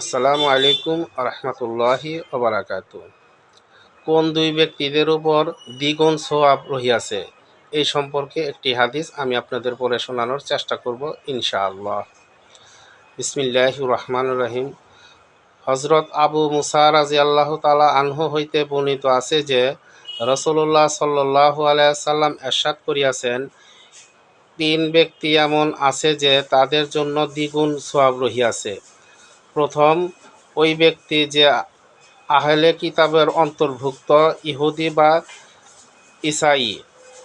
আসসালামু আলাইকুম রহমতুল্লাহি ওবরাকাতু কোন দুই ব্যক্তিদের উপর দ্বিগুণ সোয়াব রহিয়াছে, এই সম্পর্কে একটি হাদিস আমি আপনাদের পরে শোনানোর চেষ্টা করব ইনশাআল্লাহ। বিসমিল্লাহ রহমান রহিম। হজরত আবু মুসা রাজি আল্লাহ তালা আনহু হইতে বর্ণিত আছে যে রসুল্লাহ সাল্লাহ আলাইসাল্লাম এরশাদ করিয়াছেন, তিন ব্যক্তি এমন আছে যে তাদের জন্য দ্বিগুণ সোয়াব রহিয়াছে। প্রথম, ওই ব্যক্তি যে আহলে কিতাবের অন্তর্ভুক্ত ইহুদি বা ইসাই,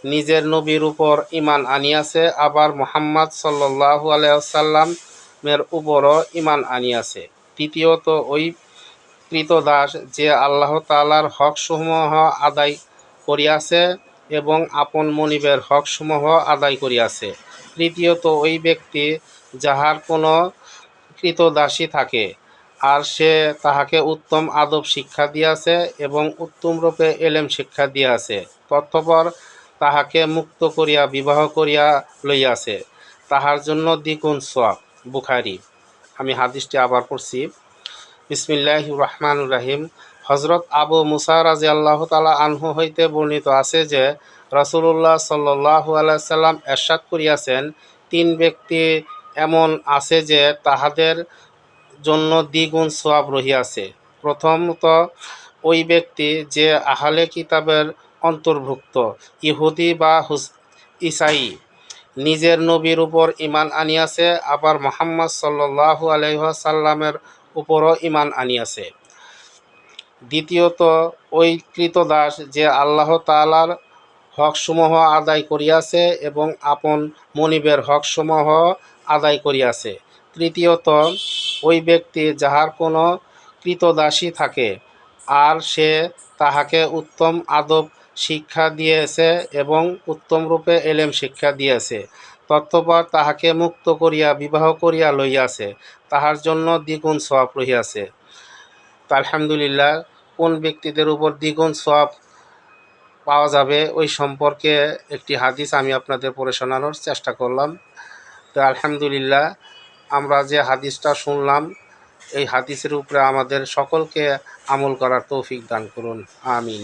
নিজের নবীর উপর ইমান আনিয়াছে, আবার মোহাম্মদ সাল্লু আলাইসাল্লামের উপরও ইমান আনিয়াছে। তৃতীয়ত ওই কৃতদাস যে আল্লাহ তালার হকসমূহ আদায় করিয়াছে এবং আপন মনিবের হকসমূহ আদায় করিয়াছে। তৃতীয়ত, ওই ব্যক্তি যাহার কোনো কৃতদাসী থাকে, আর সে তাহাকে উত্তম আদব শিক্ষা দিয়াছে এবং উত্তম রূপে এলেম শিক্ষা দিয়াছে। তৎপর তাহাকে মুক্ত করিয়া, বিবাহ করিয়া লইয়াছে। তাহার জন্য দ্বিগুণ সোয়াব বুখারি। আমি হাদিসটি আবার পড়ছি। বিসমিল্লাহ রহমান রাহিম। হজরত আবু মুসা রাজি আল্লাহ তালা আনহু হইতে বর্ণিত আছে যে রসুল্লাহ সাল্লাহ আলাইসাল্লাম এরশাদ করিয়াছেন, তিন ব্যক্তি এমন আছে যে তাহাদের জন্য দ্বিগুণ সোয়াব রহিয়াছে। প্রথমত, ওই ব্যক্তি যে আহালে কিতাবের অন্তর্ভুক্ত, ইহুদি বা ইসাই, নিজের নবীর উপর ইমান আনিয়াছে, আবার মোহাম্মদ সাল্লু আলহাসাল্লামের উপরও ইমান আনিয়াছে। দ্বিতীয়ত, ওই কৃতদাস যে আল্লাহ তালার হকসমূহ আদায় করিয়াছে এবং আপন মনিবের হকসমূহ আদায় করিয়াছে। তৃতীয়ত, ওই ব্যক্তি যাহার কোনো কৃতদাসী থাকে, আর সে তাহাকে উত্তম আদব শিক্ষা দিয়েছে এবং উত্তম রূপে এলেম শিক্ষা দিয়েছে। তত্ত্বপর তাহাকে মুক্ত করিয়া, বিবাহ করিয়া লইয়াছে, তাহার জন্য দ্বিগুণ সব রহিয়াছে। আলহামদুলিল্লাহ, কোন ব্যক্তিদের উপর দ্বিগুণ সব পাওয়া যাবে। ওই সম্পর্কে একটি হাদিস আমি আপনাদের পড়ে শোনানোর চেষ্টা করলাম। তো আলহামদুলিল্লাহ, আমরা যে হাদিসটা শুনলাম, এই হাদিসের উপরে আমাদের সকলকে আমল করার তৌফিক দান করুন। আমিন।